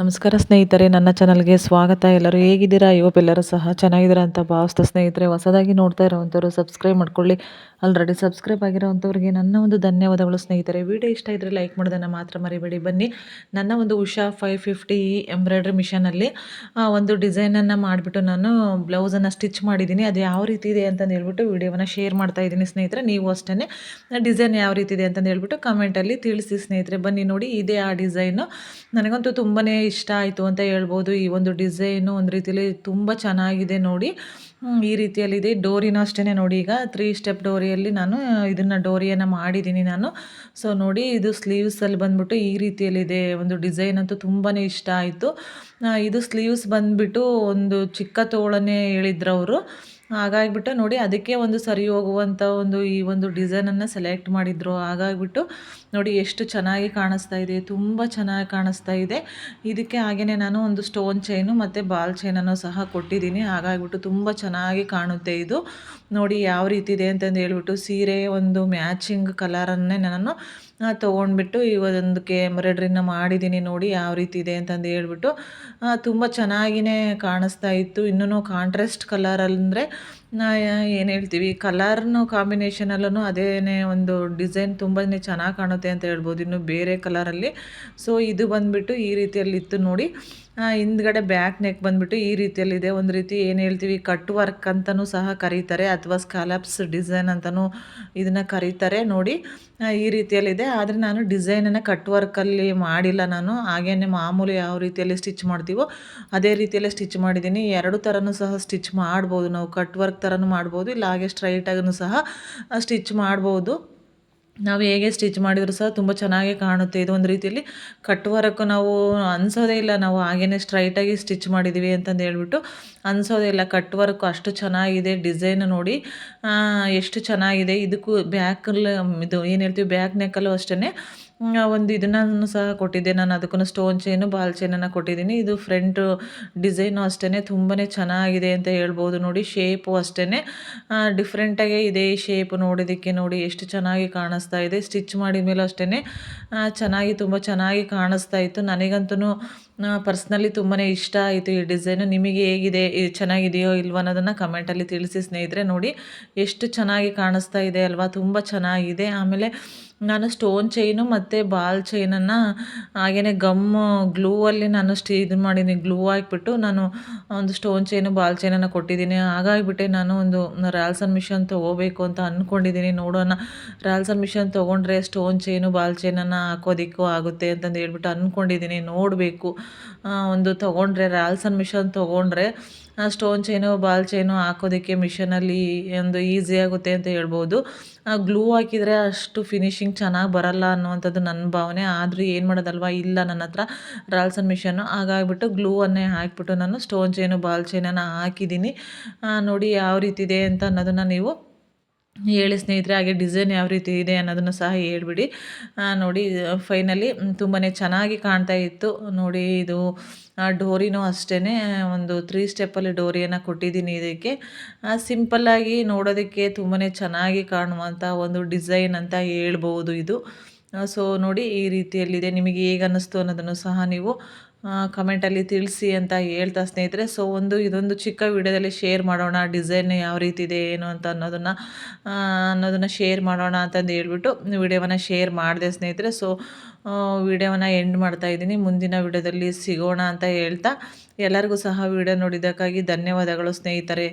ನಮಸ್ಕಾರ ಸ್ನೇಹಿತರೆ, ನನ್ನ ಚಾನಲ್ಗೆ ಸ್ವಾಗತ. ಎಲ್ಲರೂ ಹೇಗಿದ್ದೀರಾ? ಎಲ್ಲರೂ ಸಹ ಚೆನ್ನಾಗಿದ್ದೀರಾ ಅಂತ ಭಾವಿಸ್ತಾ ಸ್ನೇಹಿತರೆ, ಹೊಸದಾಗಿ ನೋಡ್ತಾ ಇರೋವಂಥವ್ರು ಸಬ್ಸ್ಕ್ರೈಬ್ ಮಾಡ್ಕೊಳ್ಳಿ. ಆಲ್ರೆಡಿ ಸಬ್ಸ್ಕ್ರೈಬ್ ಆಗಿರೋವಂಥವ್ರಿಗೆ ನನ್ನ ಒಂದು ಧನ್ಯವಾದಗಳು ಸ್ನೇಹಿತರೆ. ವಿಡಿಯೋ ಇಷ್ಟ ಇದ್ದರೆ ಲೈಕ್ ಮಾಡೋದನ್ನು ಮಾತ್ರ ಮರಿಬೇಡಿ. ಬನ್ನಿ, ನನ್ನ ಒಂದು ಉಷಾ ಫೈವ್ ಫಿಫ್ಟಿ ಎಂಬ್ರಾಯ್ಡ್ರಿ ಮಿಷನಲ್ಲಿ ಒಂದು ಡಿಸೈನನ್ನು ಮಾಡಿಬಿಟ್ಟು ನಾನು ಬ್ಲೌಸನ್ನು ಸ್ಟಿಚ್ ಮಾಡಿದ್ದೀನಿ. ಅದು ಯಾವ ರೀತಿ ಇದೆ ಅಂತಂದು ಹೇಳ್ಬಿಟ್ಟು ವಿಡಿಯೋವನ್ನು ಶೇರ್ ಮಾಡ್ತಾ ಇದ್ದೀನಿ ಸ್ನೇಹಿತರೆ. ನೀವು ಅಷ್ಟೇ ಡಿಸೈನ್ ಯಾವ ರೀತಿ ಇದೆ ಅಂತಂದು ಹೇಳ್ಬಿಟ್ಟು ಕಮೆಂಟಲ್ಲಿ ತಿಳಿಸಿ ಸ್ನೇಹಿತರೆ. ಬನ್ನಿ ನೋಡಿ, ಇದೇ ಆ ಡಿಸೈನು ನನಗಂತೂ ತುಂಬಾ ಇಷ್ಟ ಆಯಿತು ಅಂತ ಹೇಳ್ಬೋದು. ಈ ಒಂದು ಡಿಸೈನು ಒಂದು ರೀತಿಯಲ್ಲಿ ತುಂಬ ಚೆನ್ನಾಗಿದೆ ನೋಡಿ. ಈ ರೀತಿಯಲ್ಲಿದೆ. ಡೋರಿನೂ ಅಷ್ಟೇ ನೋಡಿ. ಈಗ ತ್ರೀ ಸ್ಟೆಪ್ ಡೋರಿಯಲ್ಲಿ ನಾನು ಇದನ್ನು ಡೋರಿಯನ್ನು ಮಾಡಿದ್ದೀನಿ ನಾನು. ಸೊ ನೋಡಿ, ಇದು ಸ್ಲೀವ್ಸಲ್ಲಿ ಬಂದ್ಬಿಟ್ಟು ಈ ರೀತಿಯಲ್ಲಿದೆ. ಒಂದು ಡಿಸೈನ್ ಅಂತೂ ತುಂಬಾ ಇಷ್ಟ ಆಯಿತು. ಇದು ಸ್ಲೀವ್ಸ್ ಬಂದುಬಿಟ್ಟು ಒಂದು ಚಿಕ್ಕ ತೋಳನೇ ಹೇಳಿದ್ರು ಅವರು. ಹಾಗಾಗಿಬಿಟ್ಟು ನೋಡಿ, ಅದಕ್ಕೆ ಒಂದು ಸರಿ ಹೋಗುವಂಥ ಒಂದು ಈ ಒಂದು ಡಿಸೈನನ್ನು ಸೆಲೆಕ್ಟ್ ಮಾಡಿದರು. ಹಾಗಾಗಿಬಿಟ್ಟು ನೋಡಿ, ಎಷ್ಟು ಚೆನ್ನಾಗಿ ಕಾಣಿಸ್ತಾ ಇದೆ. ತುಂಬ ಚೆನ್ನಾಗಿ ಕಾಣಿಸ್ತಾ ಇದೆ. ಇದಕ್ಕೆ ಹಾಗೆಯೇ ನಾನು ಒಂದು ಸ್ಟೋನ್ ಚೈನು ಮತ್ತು ಬಾಲ್ ಚೈನನ್ನು ಸಹ ಕೊಟ್ಟಿದ್ದೀನಿ. ಹಾಗಾಗಿಬಿಟ್ಟು ತುಂಬ ಚೆನ್ನಾಗಿ ಕಾಣುತ್ತೆ ಇದು. ನೋಡಿ ಯಾವ ರೀತಿ ಇದೆ ಅಂತಂದು ಹೇಳ್ಬಿಟ್ಟು ಸೀರೆ ಒಂದು ಮ್ಯಾಚಿಂಗ್ ಕಲರನ್ನೇ ನಾನು ತೊಗೊಂಡ್ಬಿಟ್ಟು ಒಂದಕ್ಕೆ ಎಂಬ್ರಾಯ್ಡ್ರಿನ ಮಾಡಿದ್ದೀನಿ ನೋಡಿ ಯಾವ ರೀತಿ ಇದೆ ಅಂತಂದು ಹೇಳ್ಬಿಟ್ಟು ತುಂಬ ಚೆನ್ನಾಗಿಯೇ ಕಾಣಿಸ್ತಾ ಇತ್ತು. ಇನ್ನೂ ಕಾಂಟ್ರಾಸ್ಟ್ ಕಲರ್ ಅಂದರೆ ಏನು ಹೇಳ್ತೀವಿ ಕಲರ್ನು ಕಾಂಬಿನೇಷನಲ್ಲೂ ಅದೇ ಒಂದು ಡಿಸೈನ್ ತುಂಬಾ ಚೆನ್ನಾಗಿ ಕಾಣುತ್ತೆ ಅಂತ ಹೇಳ್ಬೋದು. ಇನ್ನು ಬೇರೆ ಕಲರಲ್ಲಿ ಸೊ ಇದು ಬಂದುಬಿಟ್ಟು ಈ ರೀತಿಯಲ್ಲಿ ಇತ್ತು ನೋಡಿ ಹಿಂದ್ಗಡೆ ಬ್ಯಾಕ್ ನೆಕ್ ಬಂದುಬಿಟ್ಟು ಈ ರೀತಿಯಲ್ಲಿದೆ. ಒಂದು ರೀತಿ ಏನು ಹೇಳ್ತೀವಿ ಕಟ್ ವರ್ಕ್ ಅಂತಲೂ ಸಹ ಕರೀತಾರೆ, ಅಥವಾ ಸ್ಕಾಲಪ್ಸ್ ಡಿಸೈನ್ ಅಂತಲೂ ಇದನ್ನು ಕರೀತಾರೆ ನೋಡಿ. ಈ ರೀತಿಯಲ್ಲಿದೆ. ಆದರೆ ನಾನು ಡಿಸೈನನ್ನು ಕಟ್ ವರ್ಕಲ್ಲಿ ಮಾಡಿಲ್ಲ ನಾನು. ಹಾಗೇನೆ ಮಾಮೂಲಿ ಯಾವ ರೀತಿಯಲ್ಲಿ ಸ್ಟಿಚ್ ಮಾಡ್ತೀವೋ, ಅದೇ ರೀತಿಯಲ್ಲೇ ಸ್ಟಿಚ್ ಮಾಡಿದ್ದೀನಿ. ಎರಡು ಥರನೂ ಸಹ ಸ್ಟಿಚ್ ಮಾಡ್ಬೋದು ನಾವು. ಕಟ್ ವರ್ಕ್ ಥರನೂ ಮಾಡ್ಬೋದು. ಇಲ್ಲ ಹಾಗೆ ಸ್ಟ್ರೈಟಾಗೂ ಸಹ ಸ್ಟಿಚ್ ಮಾಡ್ಬೋದು. ನಾವು ಹೇಗೆ ಸ್ಟಿಚ್ ಮಾಡಿದರೂ ಸಹ ತುಂಬ ಚೆನ್ನಾಗಿ ಕಾಣುತ್ತೆ. ಇದು ಒಂದು ರೀತಿಯಲ್ಲಿ ಕಟ್ ನಾವು ಅನ್ಸೋದೇ ಇಲ್ಲ. ನಾವು ಹಾಗೇ ಸ್ಟ್ರೈಟಾಗಿ ಸ್ಟಿಚ್ ಮಾಡಿದ್ದೀವಿ ಅಂತಂದು ಹೇಳ್ಬಿಟ್ಟು ಅನ್ಸೋದೇ ಇಲ್ಲ. ಕಟ್ ಅಷ್ಟು ಚೆನ್ನಾಗಿದೆ ಡಿಸೈನ್ ನೋಡಿ. ಎಷ್ಟು ಚೆನ್ನಾಗಿದೆ. ಇದಕ್ಕೂ ಬ್ಯಾಕಲ್ಲಿ ಇದು ಏನು ಹೇಳ್ತೀವಿ ಬ್ಯಾಕ್ ನೆಕ್ಕಲ್ಲೂ ಅಷ್ಟೇ ಒಂದು ಇದನ್ನು ಸಹ ಕೊಟ್ಟಿದ್ದೆ. ನಾನು ಅದಕ್ಕೂ ಸ್ಟೋನ್ ಚೈನು ಬಾಲ್ ಚೈನನ್ನು ಕೊಟ್ಟಿದ್ದೀನಿ. ಇದು ಫ್ರಂಟು ಡಿಸೈನು ಅಷ್ಟೇ ತುಂಬಾ ಚೆನ್ನಾಗಿದೆ ಅಂತ ಹೇಳ್ಬೋದು. ನೋಡಿ ಶೇಪು ಅಷ್ಟೇ ಡಿಫ್ರೆಂಟಾಗೇ ಇದೆ ಶೇಪ್ ನೋಡೋದಕ್ಕೆ. ನೋಡಿ, ಎಷ್ಟು ಚೆನ್ನಾಗಿ ಕಾಣಿಸ್ತಾ ಇದೆ. ಸ್ಟಿಚ್ ಮಾಡಿದ ಮೇಲೂ ಅಷ್ಟೇ ಚೆನ್ನಾಗಿ, ತುಂಬ ಚೆನ್ನಾಗಿ ಕಾಣಿಸ್ತಾ ಇತ್ತು. ನನಗಂತೂ ಪರ್ಸ್ನಲಿ ತುಂಬಾ ಇಷ್ಟ ಆಯಿತು ಈ ಡಿಸೈನು ನಿಮಗೆ ಹೇಗಿದೆ? ಚೆನ್ನಾಗಿದೆಯೋ ಇಲ್ವೋ ಅನ್ನೋದನ್ನು ಕಮೆಂಟಲ್ಲಿ ತಿಳಿಸಿ ಸ್ನೇಹಿತರೆ. ನೋಡಿ, ಎಷ್ಟು ಚೆನ್ನಾಗಿ ಕಾಣಿಸ್ತಾ ಇದೆ ಅಲ್ವಾ? ತುಂಬ ಚೆನ್ನಾಗಿದೆ. ಆಮೇಲೆ ನಾನು ಸ್ಟೋನ್ ಚೈನು ಮತ್ತು ಬಾಲ್ ಚೈನನ್ನು ಹಾಗೆಯೇ ಗಮ್ಮು ಗ್ಲೂವಲ್ಲಿ ನಾನು ಸ್ಟಿ ಇದು ಮಾಡಿದ್ದೀನಿ ಗ್ಲೂ ಹಾಕ್ಬಿಟ್ಟು ನಾನು ಒಂದು ಸ್ಟೋನ್ ಚೈನು ಬಾಲ್ ಚೈನನ್ನು ಕೊಟ್ಟಿದ್ದೀನಿ. ಹಾಗಾಗಿಬಿಟ್ಟೆ ನಾನು ಒಂದು ರ್ಯಾಲ್ಸನ್ ಮಿಷನ್ ತೊಗೋಬೇಕು ಅಂತ ಅಂದ್ಕೊಂಡಿದ್ದೀನಿ ನೋಡೋಣ ರ್ಯಾಲ್ಸನ್ ಮಿಷನ್ ತೊಗೊಂಡ್ರೆ ಸ್ಟೋನ್ ಚೈನು ಬಾಲ್ ಚೈನನ್ನು ಹಾಕೋದಿಕ್ಕೂ ಆಗುತ್ತೆ ಅಂತಂದು ಹೇಳ್ಬಿಟ್ಟು ಅಂದ್ಕೊಂಡಿದ್ದೀನಿ ನೋಡಬೇಕು. ಒಂದು ತೊಗೊಂಡ್ರೆ ರ್ಯಾಲ್ಸನ್ ಮಿಷನ್ ತೊಗೊಂಡ್ರೆ ಸ್ಟೋನ್ ಚೈನು ಬಾಲ್ ಚೈನು ಹಾಕೋದಕ್ಕೆ ಮಿಷನಲ್ಲಿ ಒಂದು ಈಸಿ ಆಗುತ್ತೆ ಅಂತ ಹೇಳ್ಬೋದು. ಗ್ಲೂ ಹಾಕಿದರೆ ಅಷ್ಟು ಫಿನಿಶಿಂಗ್ ಚೆನ್ನಾಗಿ ಬರಲ್ಲ ಅನ್ನುವಂಥದ್ದು ನನ್ನ ಭಾವನೆ. ಆದರೂ ಏನು ಮಾಡೋದಲ್ವ? ಇಲ್ಲ ನನ್ನ ಹತ್ರ ರಾಲ್ಸನ್ ಮಿಷನ್ನು. ಹಾಗಾಗಿಬಿಟ್ಟು ಗ್ಲೂವನ್ನೇ ಹಾಕಿಬಿಟ್ಟು ನಾನು ಸ್ಟೋನ್ ಚೇನು, ಬಾಲ್ ಚೇನನ್ನು ಹಾಕಿದ್ದೀನಿ. ನೋಡಿ ಯಾವ ರೀತಿ ಇದೆ ಅಂತ ಅನ್ನೋದನ್ನು ನೀವು ಹೇಳಿ ಸ್ನೇಹಿತರೆ, ಹಾಗೆ ಡಿಸೈನ್ ಯಾವ ರೀತಿ ಇದೆ ಅನ್ನೋದನ್ನು ಸಹ ಹೇಳ್ಬಿಡಿ. ನೋಡಿ ಫೈನಲಿ ತುಂಬಾ ಚೆನ್ನಾಗಿ ಕಾಣ್ತಾ ಇತ್ತು. ನೋಡಿ, ಇದು ಡೋರಿನೂ ಅಷ್ಟೇ ಒಂದು ತ್ರೀ ಸ್ಟೆಪ್ಪಲ್ಲಿ ಡೋರಿಯನ್ನು ಕೊಟ್ಟಿದ್ದೀನಿ ಇದಕ್ಕೆ. ಸಿಂಪಲ್ಲಾಗಿ ನೋಡೋದಕ್ಕೆ ತುಂಬಾ ಚೆನ್ನಾಗಿ ಕಾಣುವಂಥ ಒಂದು ಡಿಸೈನ್ ಅಂತ ಹೇಳ್ಬೋದು ಇದು. ಸೊ ನೋಡಿ ಈ ರೀತಿಯಲ್ಲಿದೆ. ನಿಮಗೆ ಹೇಗೆ ಅನ್ನಿಸ್ತು ಅನ್ನೋದನ್ನು ಸಹ ನೀವು ಕಮೆಂಟಲ್ಲಿ ತಿಳಿಸಿ ಅಂತ ಹೇಳ್ತಾ ಸ್ನೇಹಿತರೆ. ಸೊ ಒಂದು, ಇದೊಂದು ಚಿಕ್ಕ ವಿಡಿಯೋದಲ್ಲಿ ಶೇರ್ ಮಾಡೋಣ ಡಿಸೈನ್ ಯಾವ ರೀತಿ ಇದೆ, ಏನು ಅಂತ ಅನ್ನೋದನ್ನು ಅನ್ನೋದನ್ನು ಶೇರ್ ಮಾಡೋಣ ಅಂತಂದು ಹೇಳ್ಬಿಟ್ಟು ವಿಡಿಯೋವನ್ನು ಶೇರ್ ಮಾಡಿದೆ ಸ್ನೇಹಿತರೆ. ಸೊ ವಿಡಿಯೋವನ್ನು ಎಂಡ್ ಮಾಡ್ತಾ ಇದ್ದೀನಿ. ಮುಂದಿನ ವಿಡಿಯೋದಲ್ಲಿ ಸಿಗೋಣ ಅಂತ ಹೇಳ್ತಾ ಎಲ್ಲರಿಗೂ ಸಹ ವಿಡಿಯೋ ನೋಡಿದ್ದಕ್ಕಾಗಿ ಧನ್ಯವಾದಗಳು ಸ್ನೇಹಿತರೆ.